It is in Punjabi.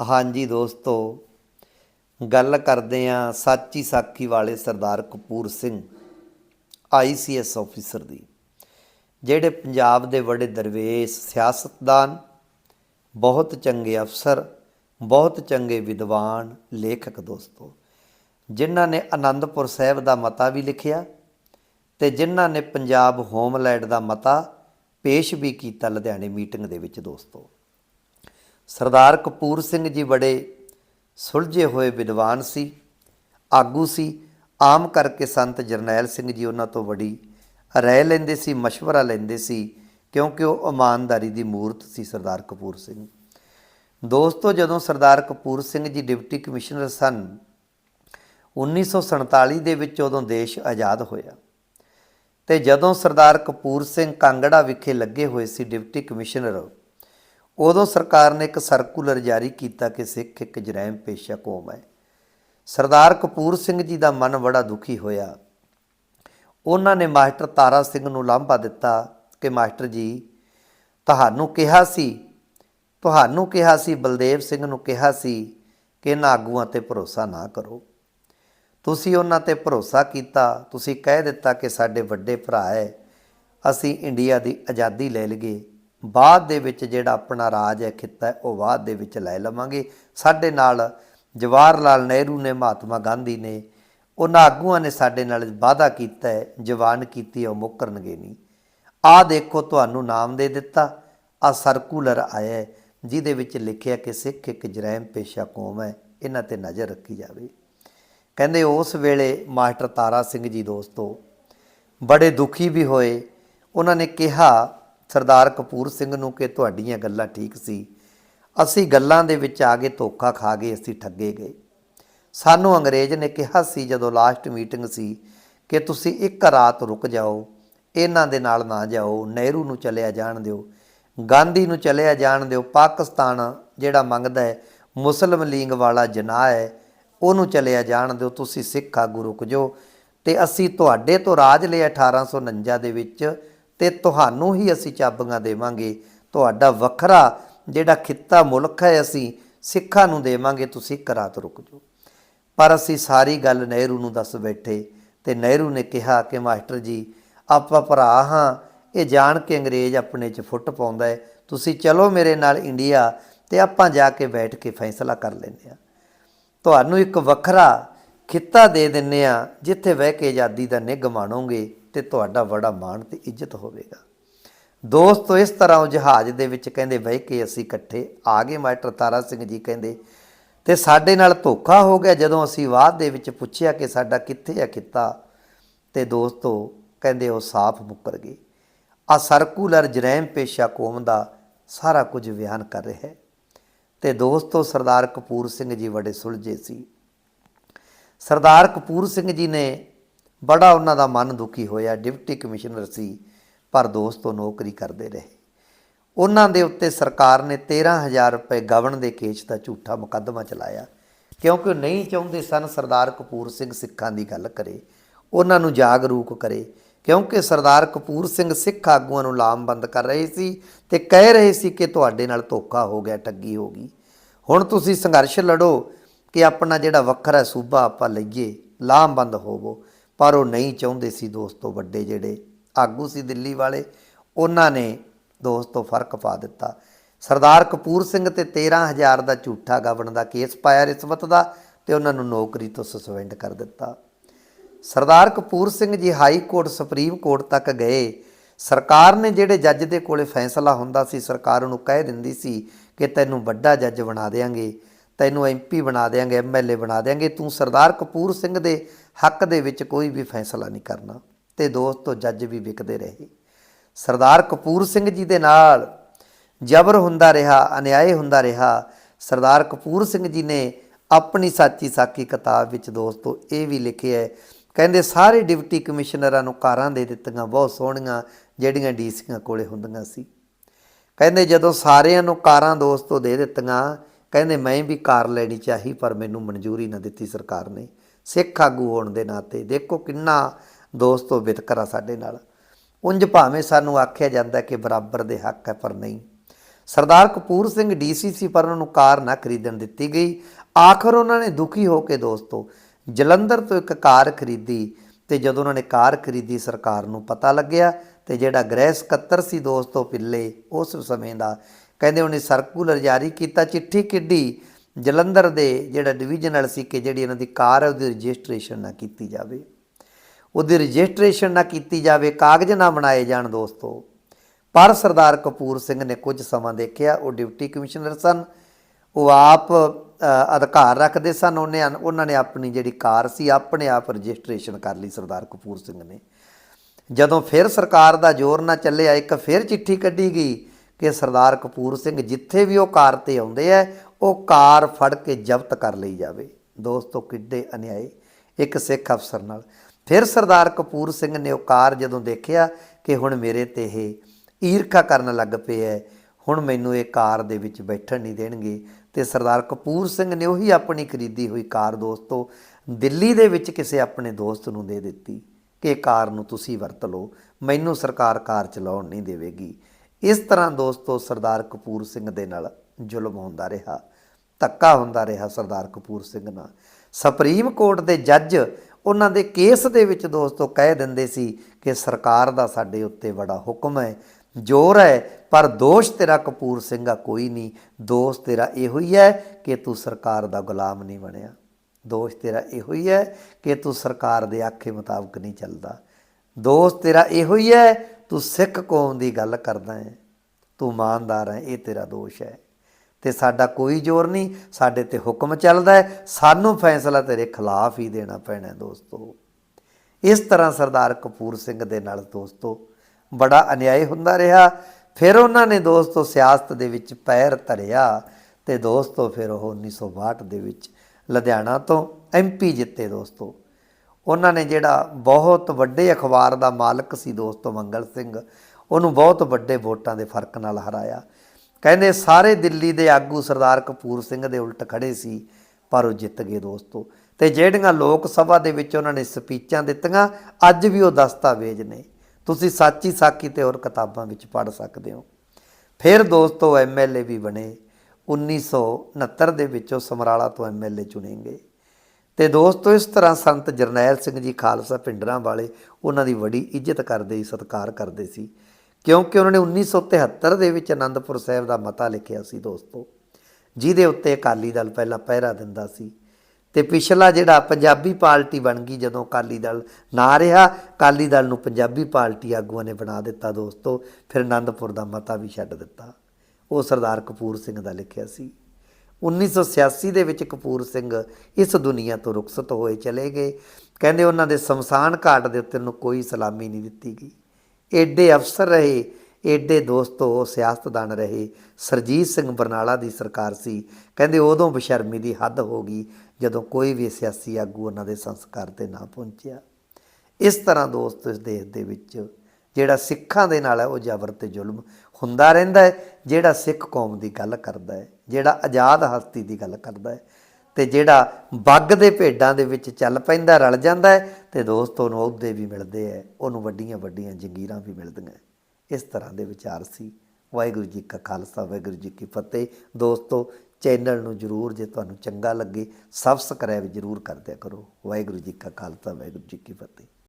ਹਾਂਜੀ ਦੋਸਤੋ, ਗੱਲ ਕਰਦੇ ਆ ਸਾਚੀ ਸਾਖੀ ਵਾਲੇ ਸਰਦਾਰ ਕਪੂਰ ਸਿੰਘ ਆਈਸੀਐਸ ਆਫੀਸਰ ਦੀ, ਜਿਹੜੇ ਪੰਜਾਬ ਦੇ ਬੜੇ ਦਰਵੇਸ਼, ਸਿਆਸਤਦਾਨ, ਬਹੁਤ ਚੰਗੇ ਅਫਸਰ, ਬਹੁਤ ਚੰਗੇ ਵਿਦਵਾਨ, ਲੇਖਕ ਦੋਸਤੋ, ਜਿਨ੍ਹਾਂ ਨੇ ਆਨੰਦਪੁਰ ਸਾਹਿਬ ਦਾ ਮਤਾ ਵੀ ਲਿਖਿਆ ਤੇ ਜਿਨ੍ਹਾਂ ਨੇ ਪੰਜਾਬ ਹੋਮਲੈਂਡ ਦਾ ਮਤਾ ਪੇਸ਼ ਵੀ ਕੀਤਾ ਲੁਧਿਆਣੇ ਮੀਟਿੰਗ ਦੇ ਵਿੱਚ ਦੋਸਤੋ। ਸਰਦਾਰ ਕਪੂਰ ਸਿੰਘ ਜੀ ਬੜੇ ਸੁਲਝੇ ਹੋਏ ਵਿਦਵਾਨ ਸੀ, ਆਗੂ ਸੀ। ਆਮ ਕਰਕੇ ਸੰਤ ਜਰਨੈਲ ਸਿੰਘ ਜੀ ਉਹਨਾਂ ਤੋਂ ਬੜੀ ਰਹਿ ਲੈਂਦੇ ਸੀ مشਵਰਾ ਲੈਂਦੇ ਸੀ, ਕਿਉਂਕਿ ਉਹ ਇਮਾਨਦਾਰੀ ਦੀ ਮੂਰਤ ਸੀ ਸਰਦਾਰ ਕਪੂਰ ਸਿੰਘ। ਦੋਸਤੋ, ਜਦੋਂ ਸਰਦਾਰ ਕਪੂਰ ਸਿੰਘ ਜੀ ਡਿਪਟੀ ਕਮਿਸ਼ਨਰ ਸਨ 1947 ਦੇ ਵਿੱਚ ਉਦੋਂ ਦੇਸ਼ ਆਜ਼ਾਦ ਹੋਇਆ ਤੇ ਜਦੋਂ ਸਰਦਾਰ ਕਪੂਰ ਸਿੰਘ ਕਾਂਗੜਾ ਵਿਖੇ ਲੱਗੇ ਹੋਏ ਸੀ ਡਿਪਟੀ ਕਮਿਸ਼ਨਰ ਉਦੋਂ ਸਰਕਾਰ ਨੇ ਇੱਕ ਸਰਕੂਲਰ ਜਾਰੀ ਕੀਤਾ ਕਿ ਸਿੱਖ ਇੱਕ ਜਰੈਮ ਪੇਸ਼ਾ ਕੌਮ ਹੈ। ਸਰਦਾਰ ਕਪੂਰ ਸਿੰਘ ਜੀ ਦਾ ਮਨ ਬੜਾ ਦੁਖੀ ਹੋਇਆ। ਉਹਨਾਂ ਨੇ ਮਾਸਟਰ ਤਾਰਾ ਸਿੰਘ ਨੂੰ ਲਾਂਭਾ ਦਿੱਤਾ ਕਿ ਮਾਸਟਰ ਜੀ, ਤੁਹਾਨੂੰ ਕਿਹਾ ਸੀ, ਤੁਹਾਨੂੰ ਕਿਹਾ ਸੀ, ਬਲਦੇਵ ਸਿੰਘ ਨੂੰ ਕਿਹਾ ਸੀ ਕਿ ਇਹਨਾਂ ਆਗੂਆਂ ਤੇ ਭਰੋਸਾ ਨਾ ਕਰੋ। ਤੁਸੀਂ ਉਹਨਾਂ ਤੇ ਭਰੋਸਾ ਕੀਤਾ, ਤੁਸੀਂ ਕਹਿ ਦਿੱਤਾ ਕਿ ਸਾਡੇ ਵੱਡੇ ਭਰਾ ਹੈ, ਅਸੀਂ ਇੰਡੀਆ ਦੀ ਆਜ਼ਾਦੀ ਲੈ ਲਈਏ। ਬਾਅਦ ਦੇ ਵਿੱਚ ਜਿਹੜਾ ਆਪਣਾ ਰਾਜ ਹੈ ਖਿੱਤਾ ਹੈ, ਉਹ ਬਾਅਦ ਦੇ ਵਿੱਚ ਲੈ ਲਵਾਂਗੇ। ਸਾਡੇ ਨਾਲ ਜਵਾਹਰ ਲਾਲ ਨਹਿਰੂ ਨੇ ਮਹਾਤਮਾ ਗਾਂਧੀ ਨੇ ਉਹਨਾਂ ਆਗੂਆਂ ਨੇ ਸਾਡੇ ਨਾਲ ਵਾਅਦਾ ਕੀਤਾ ਹੈ ਜਵਾਨ ਕੀਤੀ ਉਹ ਮੁੱਕਰਨਗੇ ਨਹੀਂ। ਆਹ ਦੇਖੋ ਤੁਹਾਨੂੰ ਨਾਮ ਦੇ ਦਿੱਤਾ ਆ ਸਰਕੂਲਰ ਆਇਆ ਜਿਹਦੇ ਵਿੱਚ ਲਿਖਿਆ ਕਿ ਸਿੱਖ ਇੱਕ ਜਰੈਮ ਪੇਸ਼ਾ ਕੌਮ ਹੈ ਇਹਨਾਂ ਤੇ ਨਜ਼ਰ ਰੱਖੀ ਜਾਵੇ। ਕਹਿੰਦੇ ਉਸ ਵੇਲੇ ਮਾਸਟਰ ਤਾਰਾ ਸਿੰਘ ਜੀ ਦੋਸਤੋ ਬੜੇ ਦੁਖੀ ਵੀ ਹੋਏ। ਉਹਨਾਂ ਨੇ ਕਿਹਾ ਸਰਦਾਰ ਕਪੂਰ ਸਿੰਘ ਨੂੰ ਕਿ ਤੁਹਾਡੀਆਂ ਗੱਲਾਂ ਠੀਕ ਸੀ। ਅਸੀਂ ਗੱਲਾਂ ਦੇ ਵਿੱਚ ਆ ਕੇ ਧੋਖਾ ਖਾ ਗਏ, ਅਸੀਂ ਠੱਗੇ ਗਏ। ਸਾਨੂੰ ਅੰਗਰੇਜ਼ ਨੇ ਕਿਹਾ ਸੀ ਜਦੋਂ ਲਾਸਟ ਮੀਟਿੰਗ ਸੀ ਕਿ ਤੁਸੀਂ ਇੱਕ ਰਾਤ ਰੁਕ ਜਾਓ, ਇਹਨਾਂ ਦੇ ਨਾਲ ਨਾ ਜਾਓ, ਨਹਿਰੂ ਨੂੰ ਚਲਿਆ ਜਾਣ ਦਿਓ, ਗਾਂਧੀ ਨੂੰ ਚਲਿਆ ਜਾਣ ਦਿਓ, ਪਾਕਿਸਤਾਨ ਜਿਹੜਾ ਮੰਗਦਾ ਹੈ, ਮੁਸਲਮ ਲੀਗ ਵਾਲਾ ਜਨਾਹ ਹੈ, ਉਹਨੂੰ ਚਲਿਆ ਜਾਣ ਦਿਓ, ਤੁਸੀਂ ਸਿੱਖ ਆਗੂ ਰੁਕ ਜਾਓ। ਤੇ ਅਸੀਂ ਤੁਹਾਡੇ ਤੋਂ ਰਾਜ ਲਿਆ 1849 ਦੇ ਵਿੱਚ ਤੇ ਤੁਹਾਨੂੰ ਹੀ ਅਸੀਂ ਚਾਬੀਆਂ ਦੇਵਾਂਗੇ। ਤੁਹਾਡਾ ਵੱਖਰਾ ਜਿਹੜਾ ਖਿੱਤਾ ਮੁਲਕ ਹੈ, ਅਸੀਂ ਸਿੱਖਾਂ ਨੂੰ ਦੇਵਾਂਗੇ, ਤੁਸੀਂ ਇੱਕ ਰੁਕ ਜਾਓ। ਪਰ ਅਸੀਂ ਸਾਰੀ ਗੱਲ ਨਹਿਰੂ ਨੂੰ ਦੱਸ ਬੈਠੇ ਤੇ ਨਹਿਰੂ ਨੇ ਕਿਹਾ ਕਿ ਮਾਸਟਰ ਜੀ, ਆਪਾਂ ਭਰਾ ਹਾਂ, ਇਹ ਜਾਣ ਕੇ ਅੰਗਰੇਜ਼ ਆਪਣੇ 'ਚ ਫੁੱਟ ਪਾਉਂਦਾ ਹੈ। ਤੁਸੀਂ ਚਲੋ ਮੇਰੇ ਨਾਲ ਇੰਡੀਆ ਤੇ ਆਪਾਂ ਜਾ ਕੇ ਬੈਠ ਕੇ ਫੈਸਲਾ ਕਰ ਲੈਂਦੇ ਆ ਤੁਹਾਨੂੰ ਇੱਕ ਵੱਖਰਾ ਖਿੱਤਾ ਦੇ ਦਿੰਨੇ ਆ ਜਿੱਥੇ ਬਹਿ ਕੇ ਆਜ਼ਾਦੀ ਦਾ ਨਿੱਘ ਮਾਣੋਗੇ। ਤੇ ਤੁਹਾਡਾ ਬੜਾ ਮਾਣ ਤੇ ਇੱਜ਼ਤ ਹੋਵੇਗਾ। ਦੋਸਤੋ, ਇਸ ਤਰ੍ਹਾਂ ਉਹ ਜਹਾਜ਼ ਦੇ ਵਿੱਚ ਕਹਿੰਦੇ, ਬਹਿ ਕੇ ਅਸੀਂ ਇਕੱਠੇ ਆ ਗਏ। ਮਾਸਟਰ ਤਾਰਾ ਸਿੰਘ ਜੀ ਕਹਿੰਦੇ, ਤੇ ਸਾਡੇ ਨਾਲ ਧੋਖਾ ਹੋ ਗਿਆ ਜਦੋਂ ਅਸੀਂ ਬਾਅਦ ਦੇ ਵਿੱਚ ਪੁੱਛਿਆ ਕਿ ਸਾਡਾ ਕਿੱਥੇ ਆ ਕਿੱਤਾ? ਤੇ ਦੋਸਤੋ ਕਹਿੰਦੇ, ਉਹ ਸਾਫ਼ ਮੁੱਕਰ ਗਏ। ਆ ਸਰਕੂਲਰ ਜਰੈਮ ਪੇਸ਼ਾ ਕੌਮ ਦਾ ਸਾਰਾ ਕੁਝ ਬਿਆਨ ਕਰ ਰਿਹਾ ਹੈ। ਤੇ ਦੋਸਤੋ, ਸਰਦਾਰ ਕਪੂਰ ਸਿੰਘ ਜੀ ਬੜੇ ਸੁਲਝੇ ਸੀ। ਸਰਦਾਰ ਕਪੂਰ ਸਿੰਘ ਜੀ ਨੇ ਬੜਾ ਉਹਨਾਂ ਦਾ ਮਨ ਦੁਖੀ ਹੋਇਆ, ਡਿਪਟੀ ਕਮਿਸ਼ਨਰ ਸੀ, ਪਰ ਦੋਸਤੋ ਨੌਕਰੀ ਕਰਦੇ ਰਹੇ। ਉਹਨਾਂ ਦੇ ਉੱਤੇ ਸਰਕਾਰ ਨੇ 13000 ਰੁਪਏ ਗਵਨ ਦੇ ਕੇਸ ਦਾ ਝੂਠਾ ਮੁਕੱਦਮਾ ਚਲਾਇਆ। ਕਿਉਂਕਿ ਉਹ ਨਹੀਂ ਚਾਹੁੰਦੇ ਸਨ ਸਰਦਾਰ ਕਪੂਰ ਸਿੰਘ ਸਿੱਖਾਂ ਦੀ ਗੱਲ ਕਰੇ, ਉਹਨਾਂ ਨੂੰ ਜਾਗਰੂਕ ਕਰੇ। ਕਿਉਂਕਿ ਸਰਦਾਰ ਕਪੂਰ ਸਿੰਘ ਸਿੱਖ ਆਗੂਆਂ ਨੂੰ ਲਾਮਬੰਦ ਕਰ ਰਹੇ ਸੀ ਤੇ ਕਹਿ ਰਹੇ ਸੀ ਕਿ ਤੁਹਾਡੇ ਨਾਲ ਧੋਖਾ ਹੋ ਗਿਆ, ਠੱਗੀ ਹੋ ਗਈ। ਹੁਣ ਤੁਸੀਂ ਸੰਘਰਸ਼ ਲੜੋ ਕਿ ਆਪਣਾ ਜਿਹੜਾ ਵੱਖਰਾ ਸੂਬਾ ਆਪਾਂ ਲਈਏ, ਲਾਮਬੰਦ ਹੋਵੋ। ਪਰ ਉਹ ਨਹੀਂ ਚਾਹੁੰਦੇ ਸੀ ਦੋਸਤੋ ਵੱਡੇ ਜਿਹੜੇ। ਆਗੂ ਸੀ ਦਿੱਲੀ ਵਾਲੇ, ਉਹਨਾਂ ਨੇ ਦੋਸਤੋ ਫ਼ਰਕ ਪਾ ਦਿੱਤਾ। ਸਰਦਾਰ ਕਪੂਰ ਸਿੰਘ ਤੇ 13000 ਦਾ ਝੂਠਾ ਗਵਨ ਦਾ ਕੇਸ ਪਾਇਆ ਰਿਸ਼ਵਤ ਦਾ ਤੇ ਉਹਨਾਂ ਨੂੰ ਨੌਕਰੀ ਤੋਂ ਸਸਪੈਂਡ ਕਰ ਦਿੱਤਾ। ਸਰਦਾਰ Kapoor Singh ji high court, supreme court ਤੱਕ ਗਏ। ਸਰਕਾਰ ਨੇ ਜਿਹੜੇ ਜੱਜ ਦੇ ਕੋਲੇ ਫੈਸਲਾ ਹੁੰਦਾ ਸੀ, ਸਰਕਾਰ ਉਹਨੂੰ ਕਹਿ ਦਿੰਦੀ ਸੀ ਕਿ ਤੈਨੂੰ ਵੱਡਾ ਜੱਜ ਬਣਾ ਦੇਾਂਗੇ ਤੈਨੂੰ ਐਮਪੀ ਬਣਾ ਦੇਾਂਗੇ ਐਮਐਲਏ ਬਣਾ ਦੇਾਂਗੇ ਤੂੰ ਸਰਦਾਰ ਕਪੂਰ ਸਿੰਘ ਦੇ ਹੱਕ ਦੇ ਵਿੱਚ ਕੋਈ ਵੀ ਫੈਸਲਾ ਨਹੀਂ ਕਰਨਾ ਤੇ ਦੋਸਤੋ ਜੱਜ ਵੀ ਵਿਕਦੇ ਰਹੇ। ਸਰਦਾਰ ਕਪੂਰ ਸਿੰਘ ਜੀ ਦੇ ਨਾਲ ਜ਼ਬਰ ਹੁੰਦਾ ਰਿਹਾ, ਅਨਿਆਏ ਹੁੰਦਾ ਰਿਹਾ। ਸਰਦਾਰ ਕਪੂਰ ਸਿੰਘ ਜੀ ਨੇ ਆਪਣੀ ਸਾਚੀ ਸਾਕੀ ਕਿਤਾਬ ਵਿੱਚ ਦੋਸਤੋ ਇਹ ਵੀ ਲਿਖਿਆ ਹੈ, ਕਹਿੰਦੇ ਸਾਰੇ ਡਿਪਟੀ ਕਮਿਸ਼ਨਰਾਂ ਨੂੰ ਕਾਰਾਂ ਦੇ ਦਿੱਤੀਆਂ, ਬਹੁਤ ਸੋਹਣੀਆਂ, ਜਿਹੜੀਆਂ ਡੀਸੀਆਂ ਕੋਲੇ ਹੁੰਦੀਆਂ ਸੀ। ਕਹਿੰਦੇ ਜਦੋਂ ਸਾਰਿਆਂ ਨੂੰ ਕਾਰਾਂ ਦੋਸਤੋ ਦੇ ਦਿੱਤੀਆਂ ਕਹਿੰਦੇ ਮੈਂ ਵੀ ਕਾਰ ਲੈਣੀ ਚਾਹੀ, ਪਰ ਮੈਨੂੰ ਮਨਜ਼ੂਰੀ ਨਾ ਦਿੱਤੀ ਸਰਕਾਰ ਨੇ। ਸਿੱਖ ਆਗੂ ਹੋਣ ਦੇ ਨਾਤੇ ਦੇਖੋ ਕਿੰਨਾ ਦੋਸਤੋ ਵਿਤਕਰਾ ਸਾਡੇ ਨਾਲ। ਉਂਝ ਭਾਵੇਂ ਸਾਨੂੰ ਆਖਿਆ ਜਾਂਦਾ ਕਿ ਬਰਾਬਰ ਦੇ ਹੱਕ ਹੈ, ਪਰ ਨਹੀਂ। ਸਰਦਾਰ ਕਪੂਰ ਸਿੰਘ ਡੀਸੀਸੀ ਪਰ ਉਹਨਾਂ ਨੂੰ ਕਾਰ ਨਾ ਖਰੀਦਣ ਦਿੱਤੀ ਗਈ। ਆਖਰ ਉਹਨਾਂ ਨੇ ਦੁਖੀ ਹੋ ਕੇ ਦੋਸਤੋ, ਜਲੰਧਰ ਤੋਂ ਇੱਕ ਕਾਰ ਖਰੀਦੀ ਤੇ ਜਦੋਂ ਉਹਨਾਂ ਨੇ ਕਾਰ ਖਰੀਦੀ, ਸਰਕਾਰ ਨੂੰ ਪਤਾ ਲੱਗਿਆ ਤੇ ਜਿਹੜਾ ਗ੍ਰਹਿ ਸਕੱਤਰ ਸੀ ਦੋਸਤੋ ਪਿੱਲੇ, ਉਸ ਸਮੇਂ ਦਾ ਕਹਿੰਦੇ ਉਹਨੇ ਸਰਕੂਲਰ ਜਾਰੀ ਕੀਤਾ, ਚਿੱਠੀ ਕਿੱਡੀ ਜਲੰਧਰ ਦੇ ਜਿਹੜਾ ਡਿਵੀਜ਼ਨਲ ਸੀ ਕਿ ਜਿਹੜੀ ਇਹਨਾਂ ਦੀ ਕਾਰ ਹੈ, ਉਹਦੀ ਰਜਿਸਟ੍ਰੇਸ਼ਨ ਨਾ ਕੀਤੀ ਜਾਵੇ। ਉਹਦੀ ਰਜਿਸਟ੍ਰੇਸ਼ਨ ਨਾ ਕੀਤੀ ਜਾਵੇ, ਕਾਗਜ਼ ਨਾ ਬਣਾਏ ਜਾਣ ਦੋਸਤੋ। ਪਰ ਸਰਦਾਰ ਕਪੂਰ ਸਿੰਘ ਨੇ ਕੁਝ ਸਮਾਂ ਦੇਖਿਆ, ਉਹ ਡਿਪਟੀ ਕਮਿਸ਼ਨਰ ਸਨ, ਉਹ ਆਪ ਅਧਿਕਾਰ ਰੱਖਦੇ ਸਨ ਉਹਨੇ, ਉਹਨਾਂ ਨੇ ਆਪਣੀ ਜਿਹੜੀ ਕਾਰ ਸੀ, ਆਪਣੇ ਆਪ ਰਜਿਸਟ੍ਰੇਸ਼ਨ ਕਰ ਲਈ ਸਰਦਾਰ ਕਪੂਰ ਸਿੰਘ ਨੇ। ਜਦੋਂ ਫਿਰ ਸਰਕਾਰ ਦਾ ਜ਼ੋਰ ਨਾ ਚੱਲਿਆ, ਇੱਕ ਫਿਰ ਚਿੱਠੀ ਕੱਢੀ ਗਈ ਕਿ ਸਰਦਾਰ ਕਪੂਰ ਸਿੰਘ ਜਿੱਥੇ ਵੀ ਉਹ ਕਾਰ ਤੇ ਆਉਂਦੇ ਆ, ਉਹ ਕਾਰ ਫੜ ਕੇ ਜ਼ਬਤ ਕਰ ਲਈ ਜਾਵੇ। ਦੋਸਤੋ, ਕਿੱਡੇ ਅਨਿਆਏ, ਇੱਕ ਸਿੱਖ ਅਫਸਰ ਨਾਲ। ਫਿਰ ਸਰਦਾਰ ਕਪੂਰ ਸਿੰਘ ਨੇ ਉਹ ਕਾਰ ਜਦੋਂ ਦੇਖਿਆ ਕਿ ਹੁਣ ਮੇਰੇ ਤੇ ਇਹ ਈਰਖਾ ਕਰਨ ਲੱਗ ਪਏ ਹੈ, ਹੁਣ ਮੈਨੂੰ ਇਹ ਕਾਰ ਦੇ ਵਿੱਚ ਬੈਠਣ ਨਹੀਂ ਦੇਣਗੇ। ਤੇ ਸਰਦਾਰ ਕਪੂਰ ਸਿੰਘ ਨੇ ਉਹੀ ਆਪਣੀ ਖਰੀਦੀ ਹੋਈ ਕਾਰ ਦੋਸਤੋ, ਦਿੱਲੀ ਦੇ ਵਿੱਚ ਕਿਸੇ ਆਪਣੇ ਦੋਸਤ ਨੂੰ ਦੇ ਦਿੱਤੀ ਕਿ ਕਾਰ ਨੂੰ ਤੁਸੀਂ ਵਰਤ ਲਓ। ਮੈਨੂੰ ਸਰਕਾਰ ਕਾਰ ਚਲਾਉਣ ਨਹੀਂ ਦੇਵੇਗੀ। ਇਸ ਤਰ੍ਹਾਂ ਦੋਸਤੋ ਸਰਦਾਰ ਕਪੂਰ ਸਿੰਘ ਦੇ ਨਾਲ ਜ਼ੁਲਮ ਹੁੰਦਾ ਰਿਹਾ, ਧੱਕਾ ਹੁੰਦਾ ਰਿਹਾ ਸਰਦਾਰ ਕਪੂਰ ਸਿੰਘ ਨਾਲ। ਸੁਪਰੀਮ ਕੋਰਟ ਦੇ ਜੱਜ ਉਹਨਾਂ ਦੇ ਕੇਸ ਦੇ ਵਿੱਚ ਦੋਸਤੋ ਕਹਿ ਦਿੰਦੇ ਸੀ ਕਿ ਸਰਕਾਰ ਦਾ ਸਾਡੇ ਉੱਤੇ ਬੜਾ ਹੁਕਮ ਹੈ, ਜ਼ੋਰ ਹੈ, ਪਰ ਦੋਸ਼ ਤੇਰਾ ਕਪੂਰ ਸਿੰਘਾ ਕੋਈ ਨਹੀਂ, ਦੋਸ਼ ਤੇਰਾ ਇਹੋ ਹੀ ਹੈ ਕਿ ਤੂੰ ਸਰਕਾਰ ਦਾ ਗੁਲਾਮ ਨਹੀਂ ਬਣਿਆ। ਦੋਸ਼ ਤੇਰਾ ਇਹੋ ਹੀ ਹੈ ਕਿ ਤੂੰ ਸਰਕਾਰ ਦੇ ਆਖੇ ਮੁਤਾਬਕ ਨਹੀਂ ਚੱਲਦਾ। ਦੋਸਤ ਤੇਰਾ ਇਹੋ ਹੀ ਹੈ ਤੂੰ ਸਿੱਖ ਕੌਮ ਦੀ ਗੱਲ ਕਰਦਾ ਹੈ, ਤੂੰ ਇਮਾਨਦਾਰ ਹੈ, ਇਹ ਤੇਰਾ ਦੋਸ਼ ਹੈ। ਤੇ ਸਾਡਾ ਕੋਈ ਜ਼ੋਰ ਨਹੀਂ, ਸਾਡੇ ਤੇ ਹੁਕਮ ਚੱਲਦਾ ਹੈ, ਸਾਨੂੰ ਫੈਸਲਾ ਤੇਰੇ ਖਿਲਾਫ ਹੀ ਦੇਣਾ ਪੈਣਾ ਹੈ ਦੋਸਤੋ। ਇਸ ਤਰ੍ਹਾਂ ਸਰਦਾਰ ਕਪੂਰ ਸਿੰਘ ਦੇ ਨਾਲ ਦੋਸਤੋ, ਬੜਾ ਅਨਿਆਏ ਹੁੰਦਾ ਰਿਹਾ। ਫਿਰ ਉਹਨਾਂ ਨੇ ਦੋਸਤੋ ਸਿਆਸਤ ਦੇ ਵਿੱਚ ਪੈਰ ਧਰਿਆ ਤੇ ਦੋਸਤੋ ਫਿਰ ਉਹ 1962 ਦੇ ਵਿੱਚ ਲੁਧਿਆਣਾ ਤੋਂ ਐਮਪੀ ਜਿੱਤੇ ਦੋਸਤੋ। ਉਹਨਾਂ ਨੇ ਜਿਹੜਾ ਬਹੁਤ ਵੱਡੇ ਅਖਬਾਰ ਦਾ ਮਾਲਕ ਸੀ ਦੋਸਤੋ ਮੰਗਲ ਸਿੰਘ, ਉਹਨੂੰ ਬਹੁਤ ਵੱਡੇ ਵੋਟਾਂ ਦੇ ਫ਼ਰਕ ਨਾਲ ਹਰਾਇਆ। ਕਹਿੰਦੇ ਸਾਰੇ ਦਿੱਲੀ ਦੇ ਆਗੂ ਸਰਦਾਰ ਕਪੂਰ ਸਿੰਘ ਦੇ ਉਲਟ ਖੜੇ ਸੀ, ਪਰ ਉਹ ਜਿੱਤ ਗਏ ਦੋਸਤੋ। ਤੇ ਜਿਹੜੀਆਂ ਲੋਕ ਸਭਾ ਦੇ ਵਿੱਚ ਉਹਨਾਂ ਨੇ ਸਪੀਚਾਂ ਦਿੱਤੀਆਂ, ਅੱਜ ਵੀ ਉਹ ਦਸਤਾਵੇਜ਼ ਨੇ। ਤੁਸੀਂ ਸਾਚੀ ਸਾਕੀ ਤੇ ਹੋਰ ਕਿਤਾਬਾਂ ਵਿੱਚ ਪੜ੍ਹ ਸਕਦੇ ਹੋ। ਫਿਰ ਦੋਸਤੋ ਐਮਐਲਏ ਵੀ ਬਣੇ। 1969 ਦੇ ਵਿੱਚ ਉਹ ਸਮਰਾਲਾ ਤੋਂ ਐਮਐਲਏ ਚੁਣੇ ਗਏ। ਤੇ ਦੋਸਤੋ, ਇਸ ਤਰ੍ਹਾਂ ਸੰਤ ਜਰਨੈਲ ਸਿੰਘ ਜੀ ਖਾਲਸਾ ਪਿੰਡਰਾਂ ਵਾਲੇ ਉਹਨਾਂ ਦੀ ਵੱਡੀ ਇੱਜ਼ਤ ਕਰਦੇ, ਸਤਿਕਾਰ ਕਰਦੇ ਸੀ। ਕਿਉਂਕਿ ਉਹਨਾਂ ਨੇ 1973 ਦੇ ਵਿੱਚ ਆਨੰਦਪੁਰ ਸਾਹਿਬ ਦਾ ਮਤਾ ਲਿਖਿਆ ਸੀ ਦੋਸਤੋ। ਜਿਹਦੇ ਉੱਤੇ ਅਕਾਲੀ ਦਲ ਪਹਿਲਾਂ ਪਹਿਰਾ ਦਿੰਦਾ ਸੀ। ਤੇ ਪਿਛਲਾ ਜਿਹੜਾ ਪੰਜਾਬੀ ਪਾਰਟੀ ਬਣ ਗਈ, ਜਦੋਂ ਅਕਾਲੀ ਦਲ ਨਾ ਰਿਹਾ, ਅਕਾਲੀ ਦਲ ਨੂੰ ਪੰਜਾਬੀ ਪਾਰਟੀ ਆਗੂਆਂ ਨੇ ਬਣਾ ਦਿੱਤਾ ਦੋਸਤੋ। ਫਿਰ ਆਨੰਦਪੁਰ ਦਾ ਮਤਾ ਵੀ ਛੱਡ ਦਿੱਤਾ। ਉਹ ਸਰਦਾਰ ਕਪੂਰ ਸਿੰਘ ਦਾ ਲਿਖਿਆ ਸੀ। 1986 ਦੇ ਵਿੱਚ ਕਪੂਰ ਸਿੰਘ ਇਸ ਦੁਨੀਆ ਤੋਂ ਰੁਖਸਤ ਹੋਏ ਚਲੇ ਗਏ। ਕਹਿੰਦੇ ਉਹਨਾਂ ਦੇ ਸ਼ਮਸ਼ਾਨ ਘਾਟ ਦੇ ਉੱਤੇ ਨੂੰ ਕੋਈ ਸਲਾਮੀ ਨਹੀਂ ਦਿੱਤੀ ਗਈ। ਏਡੇ ਅਫਸਰ ਰਹੇ, ਏਡੇ ਦੋਸਤੋ ਉਹ ਸਿਆਸਤਦਾਨ ਰਹੇ। ਸਰਜੀਤ ਸਿੰਘ ਬਰਨਾਲਾ ਦੀ ਸਰਕਾਰ ਸੀ। ਕਹਿੰਦੇ ਉਦੋਂ ਬਸ਼ਰਮੀ ਦੀ ਹੱਦ ਹੋ ਗਈ ਜਦੋਂ ਕੋਈ ਵੀ ਸਿਆਸੀ ਆਗੂ ਉਹਨਾਂ ਦੇ ਸੰਸਕਾਰ ਤੇ ਨਾ ਪਹੁੰਚਿਆ। ਇਸ ਤਰ੍ਹਾਂ ਦੋਸਤੋ ਇਸ ਦੇਸ਼ ਦੇ ਵਿੱਚ ਜਿਹੜਾ ਸਿੱਖਾਂ ਦੇ ਨਾਲ ਹੈ, ਉਹ ਜ਼ਬਰ ਤੇ ਜ਼ੁਲਮ ਹੁੰਦਾ ਰਹਿੰਦਾ ਹੈ, ਜਿਹੜਾ ਸਿੱਖ ਕੌਮ ਦੀ ਗੱਲ ਕਰਦਾ ਹੈ, ਜਿਹੜਾ ਆਜ਼ਾਦ ਹਸਤੀ ਦੀ ਗੱਲ ਕਰਦਾ ਹੈ, ਤੇ ਜਿਹੜਾ ਬੱਗ ਦੇ ਭੇਡਾਂ ਦੇ ਵਿੱਚ ਚੱਲ ਪੈਂਦਾ, ਰਲ ਜਾਂਦਾ ਹੈ, ਤੇ ਦੋਸਤੋ ਨੂੰ ਅਹੁਦੇ ਵੀ ਮਿਲਦੇ ਹੈ, ਉਹਨੂੰ ਵੱਡੀਆਂ ਵੱਡੀਆਂ ਜੰਗੀਰਾਂ ਵੀ ਮਿਲਦੀਆਂ ਇਸ ਤਰ੍ਹਾਂ ਦੇ ਵਿਚਾਰ ਸੀ। ਵਾਹਿਗੁਰੂ ਜੀ ਕਾ ਖਾਲਸਾ, ਵਾਹਿਗੁਰੂ ਜੀ ਕੀ ਫਤਿਹ। ਦੋਸਤੋ, ਚੈਨਲ ਨੂੰ ਜਰੂਰ ਜੇ ਤੁਹਾਨੂੰ ਚੰਗਾ ਲੱਗੇ, ਸਬਸਕ੍ਰਾਈਬ ਜਰੂਰ ਕਰ ਦਿਆ ਕਰੋ। ਵਾਹਿਗੁਰੂ ਜੀ ਕਾ ਖਾਲਸਾ, ਵਾਹਿਗੁਰੂ ਜੀ ਕੀ ਫਤਿਹ।